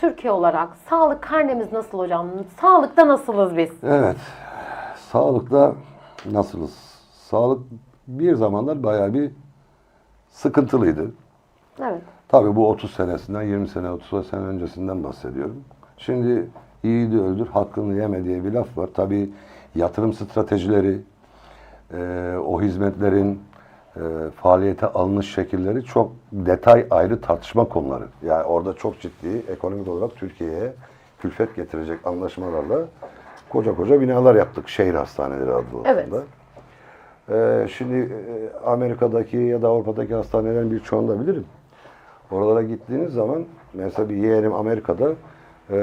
Türkiye olarak sağlık karnemiz nasıl hocam? Sağlıkta nasılız biz? Evet. Sağlıkta nasılız? Sağlık bir zamanlar bayağı bir sıkıntılıydı. Evet. Tabii bu 30 senesinden, 20 sene, 30 sene öncesinden bahsediyorum. Şimdi yiğidi öldür, hakkını yeme diye bir laf var. Tabii yatırım stratejileri, e, o hizmetlerin e, faaliyete alınış şekilleri çok detay ayrı tartışma konuları. Yani orada çok ciddi ekonomik olarak Türkiye'ye külfet getirecek anlaşmalarla koca koca binalar yaptık. Şehir hastaneleri adı Evet. altında. Ee, şimdi e, Amerika'daki ya da Avrupa'daki hastanelerin birçoğunu da bilirim. Oralara gittiğiniz zaman mesela bir yeğenim Amerika'da e,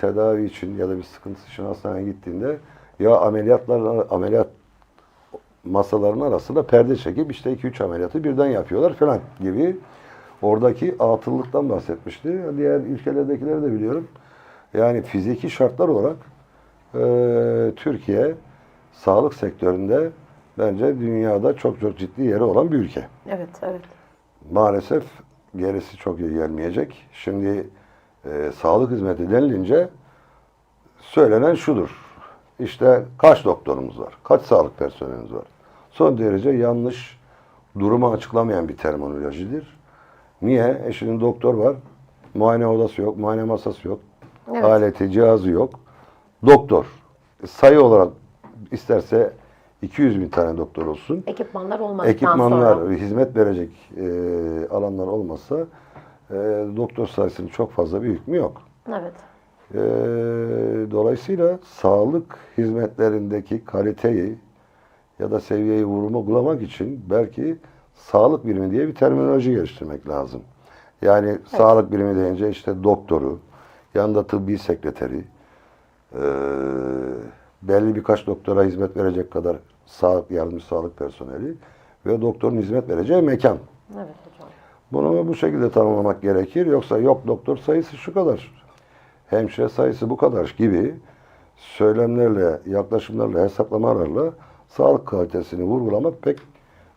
tedavi için ya da bir sıkıntısı için hastaneye gittiğinde ya ameliyatlar ameliyat masalarının arasında perde çekip işte 2-3 ameliyatı birden yapıyorlar falan gibi oradaki atıllıktan bahsetmişti. Diğer ülkelerdekileri de biliyorum. Yani fiziki şartlar olarak e, Türkiye sağlık sektöründe bence dünyada çok çok ciddi yeri olan bir ülke. Evet, evet. Maalesef gerisi çok iyi gelmeyecek. Şimdi e, sağlık hizmeti denilince söylenen şudur. İşte kaç doktorumuz var, kaç sağlık personelimiz var. Son derece yanlış, durumu açıklamayan bir terminolojidir. Niye? E şimdi doktor var, muayene odası yok, muayene masası yok, Evet. aleti, cihazı yok. Doktor. Sayı olarak isterse 200 bin tane doktor olsun. Ekipmanlar olmadıktan Ekipmanlar, sonra. hizmet verecek e, alanlar olmazsa e, doktor sayısının çok fazla bir hükmü yok. Evet. E, dolayısıyla sağlık hizmetlerindeki kaliteyi ya da seviyeyi vurgulamak için belki sağlık birimi diye bir terminoloji geliştirmek lazım. Yani sağlık birimi deyince işte doktoru, yanında tıbbi sekreteri, e, belli birkaç doktora hizmet verecek kadar sağlık yardımcı sağlık personeli ve doktorun hizmet vereceği mekan. Evet hocam. Bunu bu şekilde tanımlamak gerekir. Yoksa yok doktor sayısı şu kadar, hemşire sayısı bu kadar gibi söylemlerle, yaklaşımlarla, hesaplamalarla sağlık kalitesini vurgulamak pek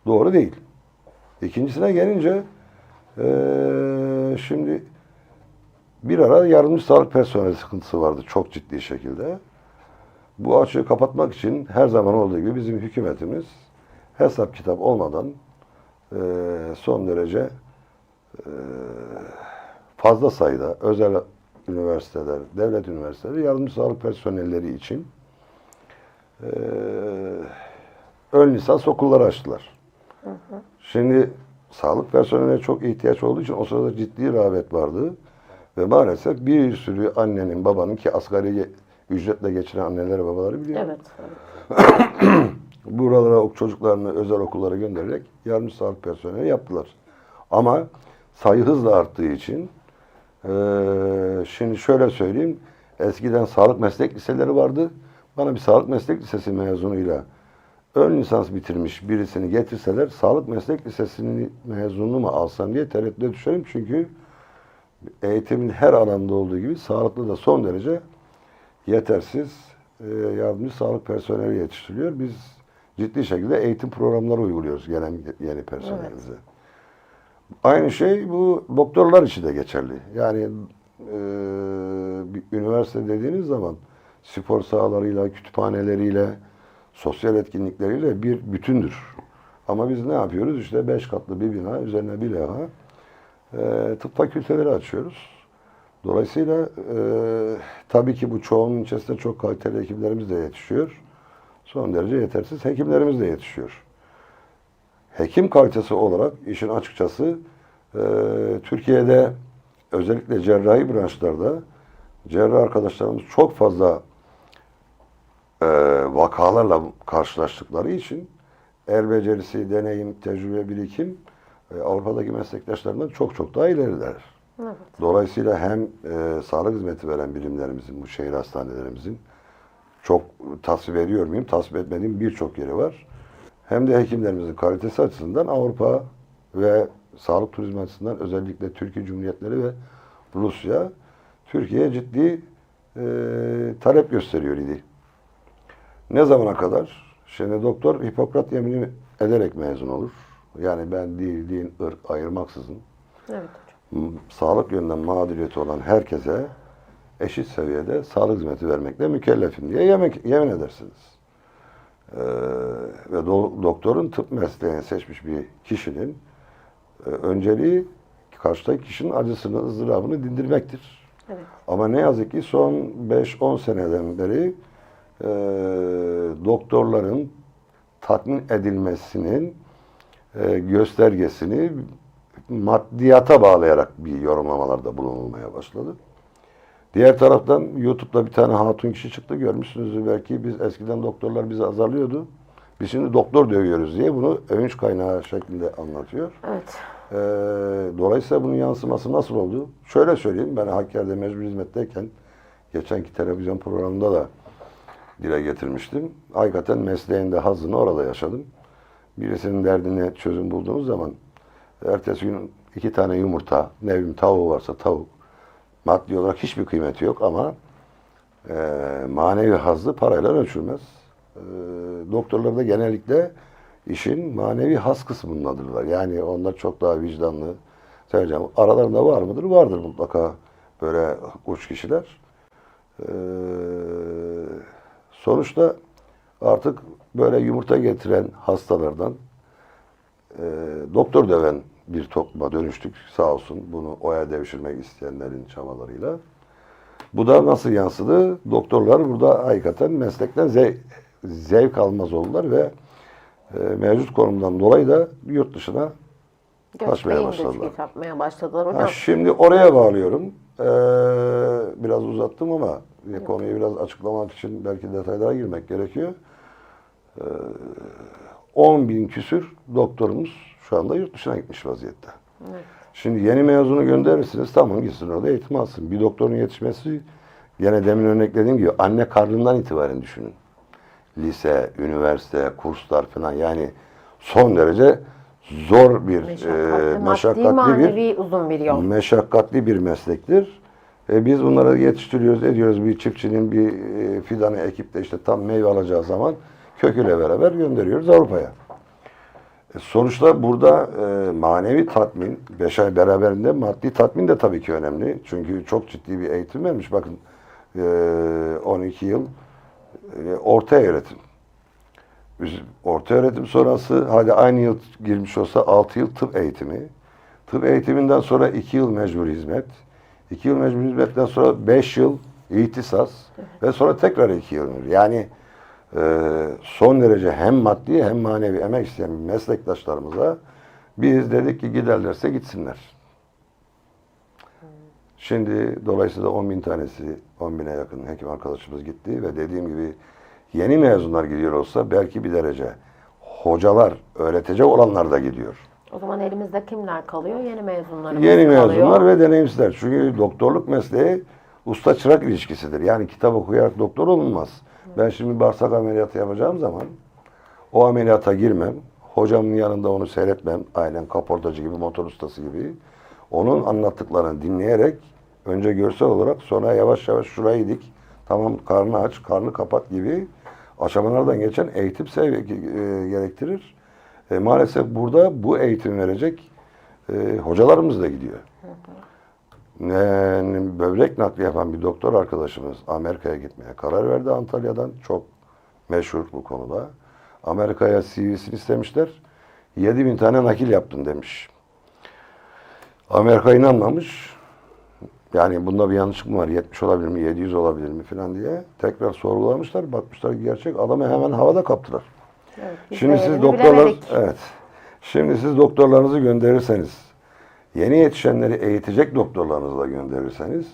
doğru değil. İkincisine gelince eee, şimdi bir ara yardımcı sağlık personeli sıkıntısı vardı çok ciddi şekilde. Bu açığı kapatmak için her zaman olduğu gibi bizim hükümetimiz hesap kitap olmadan eee, son derece eee, fazla sayıda özel üniversiteler, devlet üniversiteleri yardımcı sağlık personelleri için eee, ön lisans okulları açtılar. Şimdi sağlık personeline çok ihtiyaç olduğu için o sırada ciddi rağbet vardı. Ve maalesef bir sürü annenin, babanın ki asgari ücretle geçiren anneleri, babaları biliyor. Evet. Buralara çocuklarını özel okullara göndererek yardımcı sağlık personeli yaptılar. Ama sayı hızla arttığı için eee, şimdi şöyle söyleyeyim. Eskiden sağlık meslek liseleri vardı. Bana bir sağlık meslek lisesi mezunuyla ön lisans bitirmiş birisini getirseler sağlık meslek lisesinin mezununu mu alsam diye tereddüte düşerim. Çünkü eğitimin her alanda olduğu gibi sağlıklı da son derece yetersiz e, yardımcı sağlık personeli yetiştiriliyor. Biz ciddi şekilde eğitim programları uyguluyoruz gelen yeni personelimize. Aynı şey bu doktorlar için de geçerli. Yani e, bir üniversite dediğiniz zaman spor sahalarıyla, kütüphaneleriyle, sosyal etkinlikleriyle bir bütündür. Ama biz ne yapıyoruz? İşte beş katlı bir bina, üzerine bir levha e, tıp fakülteleri açıyoruz. Dolayısıyla e, tabii ki bu çoğunun içerisinde çok kaliteli hekimlerimiz de yetişiyor. Son derece yetersiz hekimlerimiz de yetişiyor. Hekim kalitesi olarak işin açıkçası e, Türkiye'de özellikle cerrahi branşlarda cerrah arkadaşlarımız çok fazla e, vakalarla karşılaştıkları için el becerisi, deneyim, tecrübe, birikim e, Avrupa'daki meslektaşlarından çok çok daha ileriler. Evet. Dolayısıyla hem e, sağlık hizmeti veren birimlerimizin, bu şehir hastanelerimizin çok tasvip ediyor muyum? Tasvip etmediğim birçok yeri var. Hem de hekimlerimizin kalitesi açısından Avrupa ve sağlık turizmi açısından özellikle Türkiye Cumhuriyetleri ve Rusya Türkiye'ye ciddi e, talep gösteriyor idi. Ne zamana kadar? Şimdi doktor Hipokrat yemini ederek mezun olur. Yani ben dil, din, ırk ayırmaksızın Evet hocam. m- sağlık yönden mağduriyeti olan herkese eşit seviyede sağlık hizmeti vermekle mükellefim diye yemek, yemin edersiniz. Ee, ve do- doktorun tıp mesleğini seçmiş bir kişinin e, önceliği karşıdaki kişinin acısını, ızdırabını dindirmektir. Evet. Ama ne yazık ki son 5-10 seneden beri e, doktorların tatmin edilmesinin e, göstergesini maddiyata bağlayarak bir yorumlamalarda bulunulmaya başladı. Diğer taraftan YouTube'da bir tane hatun kişi çıktı görmüşsünüzdür belki biz eskiden doktorlar bizi azarlıyordu. Biz şimdi doktor dövüyoruz diye bunu övünç kaynağı şeklinde anlatıyor. Evet. Ee, dolayısıyla bunun yansıması nasıl oldu? Şöyle söyleyeyim, ben Hakkari'de mecbur hizmetteyken geçenki televizyon programında da dile getirmiştim. Hakikaten mesleğinde hazını orada yaşadım. Birisinin derdine çözüm bulduğunuz zaman ertesi gün iki tane yumurta, ne bileyim tavuğu varsa tavuk, maddi olarak hiçbir kıymeti yok ama e, manevi hazzı parayla ölçülmez. E, doktorlar da genellikle işin manevi has kısmındadırlar. Yani onlar çok daha vicdanlı. Söyleyeceğim, aralarında var mıdır? Vardır mutlaka böyle uç kişiler. E, sonuçta artık böyle yumurta getiren hastalardan e, doktor döven bir topluma dönüştük sağ olsun bunu oya devşirmek isteyenlerin çabalarıyla. Bu da nasıl yansıdı? Doktorlar burada hakikaten meslekten zev- zevk almaz oldular ve e, mevcut konumdan dolayı da yurt dışına Kaçmaya Göçmeyin başladılar. yapmaya başladılar Ha, hocam. şimdi oraya bağlıyorum. Ee, biraz uzattım ama konuyu biraz açıklamak için belki detaylara girmek gerekiyor. Ee, 10 bin küsür doktorumuz şu anda yurt dışına gitmiş vaziyette. Evet. Şimdi yeni mezunu gönderirsiniz tamam gitsin orada eğitim alsın. Bir doktorun yetişmesi gene demin örneklediğim gibi anne karnından itibaren düşünün. Lise, üniversite, kurslar falan yani son derece zor bir Meşakkatli, e, meşakkatli bir uzun bir yol. meşakkatli bir meslektir. E, biz bunları yetiştiriyoruz, ediyoruz. Bir çiftçinin bir e, fidanı ekip de işte tam meyve alacağı zaman köküyle beraber gönderiyoruz Avrupa'ya. E, sonuçta burada e, manevi tatmin, beş ay beraberinde maddi tatmin de tabii ki önemli. Çünkü çok ciddi bir eğitim vermiş. Bakın e, 12 yıl e, orta öğretim. Biz orta öğretim sonrası hadi aynı yıl girmiş olsa 6 yıl tıp eğitimi. Tıp eğitiminden sonra 2 yıl mecbur hizmet. 2 yıl mecbur hizmetten sonra 5 yıl ihtisas ve sonra tekrar 2 yıl. Yani e, son derece hem maddi hem manevi emek isteyen meslektaşlarımıza biz dedik ki giderlerse gitsinler. Şimdi dolayısıyla 10 bin tanesi, 10 bine yakın hekim arkadaşımız gitti ve dediğim gibi yeni mezunlar gidiyor olsa belki bir derece hocalar, öğretecek olanlar da gidiyor. O zaman elimizde kimler kalıyor? Yeni mezunlarımız Yeni kalıyor. mezunlar ve deneyimsizler. Çünkü doktorluk mesleği usta çırak ilişkisidir. Yani kitap okuyarak doktor olunmaz. Ben şimdi bağırsak ameliyatı yapacağım zaman o ameliyata girmem. Hocamın yanında onu seyretmem. Aynen kaportacı gibi, motor ustası gibi. Onun anlattıklarını dinleyerek önce görsel olarak sonra yavaş yavaş şurayı dik. Tamam karnı aç, karnı kapat gibi aşamalardan geçen eğitim sev- e, gerektirir. E, maalesef burada bu eğitim verecek e, hocalarımız da gidiyor. Ne, böbrek nakli yapan bir doktor arkadaşımız Amerika'ya gitmeye karar verdi Antalya'dan. Çok meşhur bu konuda. Amerika'ya CV'sini istemişler. 7 bin tane nakil yaptın demiş. Amerika inanmamış. Yani bunda bir yanlışlık mı var? 70 olabilir mi? 700 olabilir mi? falan diye. Tekrar sorgulamışlar. Bakmışlar ki gerçek. Adamı hemen havada kaptılar. Evet, Şimdi siz doktorlar bilemedik. evet. Şimdi siz doktorlarınızı gönderirseniz, yeni yetişenleri eğitecek doktorlarınızı da gönderirseniz,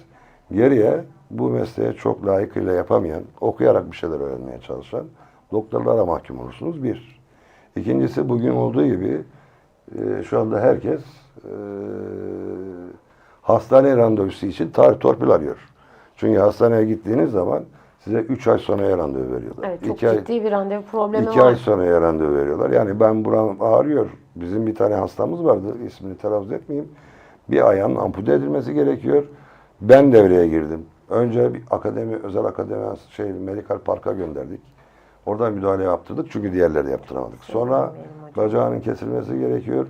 geriye bu mesleğe çok layıkıyla yapamayan, okuyarak bir şeyler öğrenmeye çalışan doktorlara mahkum olursunuz. Bir. İkincisi bugün olduğu gibi e, şu anda herkes e, hastane randevusu için tarih torpil arıyor. Çünkü hastaneye gittiğiniz zaman size 3 ay sonraya randevu veriyorlar. Evet, çok İki ay- ciddi bir randevu problemi İki var. ay sonra randevu veriyorlar. Yani ben buram ağrıyor. Bizim bir tane hastamız vardı. ismini telaffuz etmeyeyim. Bir ayağının ampute edilmesi gerekiyor. Ben devreye girdim. Önce bir akademi, özel akademi, şey, medikal parka gönderdik. Oradan müdahale yaptırdık çünkü diğerleri yaptıramadık. Sonra bacağının kesilmesi gerekiyor.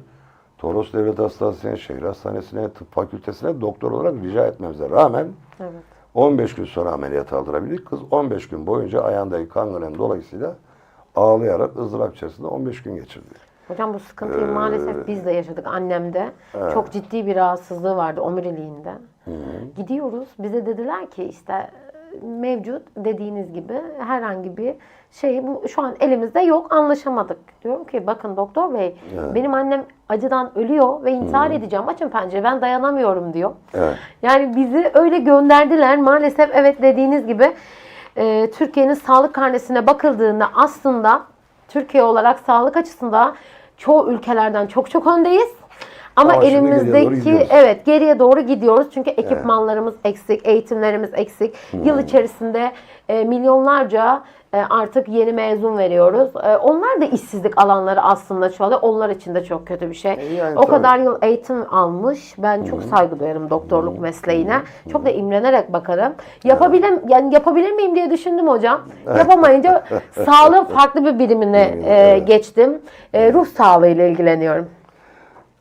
Toros Devlet Hastanesi'ne, şehir hastanesine, tıp fakültesine doktor olarak rica etmemize rağmen Evet. 15 gün sonra ameliyat aldırabildik. Kız 15 gün boyunca ayağındaki kangren dolayısıyla ağlayarak ızdırap içerisinde 15 gün geçirdi. Hocam bu Ee, sıkıntıyı maalesef biz de yaşadık annemde. Çok ciddi bir rahatsızlığı vardı omuriliğinde. Gidiyoruz bize dediler ki işte mevcut dediğiniz gibi herhangi bir şey bu şu an elimizde yok anlaşamadık. Diyorum ki bakın doktor bey benim annem acıdan ölüyor ve intihar edeceğim açın pencere ben dayanamıyorum diyor. Evet. Yani bizi öyle gönderdiler maalesef evet dediğiniz gibi e, Türkiye'nin sağlık karnesine bakıldığında aslında Türkiye olarak sağlık açısından çoğu ülkelerden çok çok öndeyiz. Ama doğru elimizdeki evet geriye doğru gidiyoruz. Çünkü ekipmanlarımız eksik, eğitimlerimiz eksik. Yıl içerisinde e, milyonlarca e, artık yeni mezun veriyoruz. E, onlar da işsizlik alanları aslında çoğalıyor. Onlar için de çok kötü bir şey. E, yani o tabii. kadar yıl eğitim almış. Ben çok saygı duyarım doktorluk mesleğine. Çok da imrenerek bakarım. Yapabilir yani yapabilir miyim diye düşündüm hocam. Yapamayınca sağlığın farklı bir birimine e, geçtim. E, ruh sağlığı ile ilgileniyorum.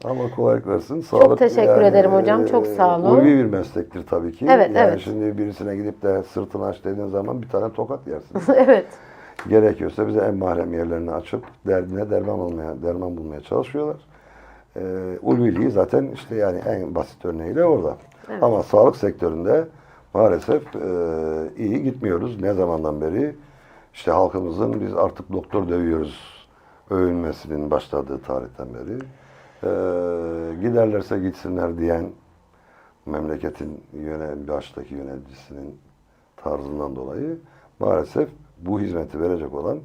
Ama kolaylık versin. Sağlık teşekkür ederim hocam, çok sağ olun. Ulvi bir meslektir tabii ki. Evet, yani evet. şimdi birisine gidip de sırtını aç dediğin zaman bir tane tokat yersin. evet. Gerekiyorsa bize en mahrem yerlerini açıp derdine derman olmaya, derman bulmaya çalışıyorlar. Ee, ulviliği zaten işte yani en basit örneğiyle orada. Ama sağlık sektöründe maalesef e, iyi gitmiyoruz. Ne zamandan beri? İşte halkımızın biz artık doktor dövüyoruz övünmesinin başladığı tarihten beri. Ee, giderlerse gitsinler diyen memleketin yöne, baştaki yöneticisinin tarzından dolayı maalesef bu hizmeti verecek olan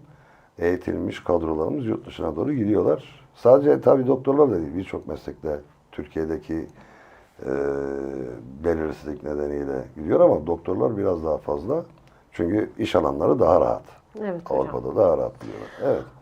eğitilmiş kadrolarımız yurt dışına doğru gidiyorlar. Sadece tabii doktorlar da değil, birçok meslekte Türkiye'deki e, belirsizlik nedeniyle gidiyor ama doktorlar biraz daha fazla. Çünkü iş alanları daha rahat. Evet hocam. Avrupa'da daha rahat diyorlar. Evet.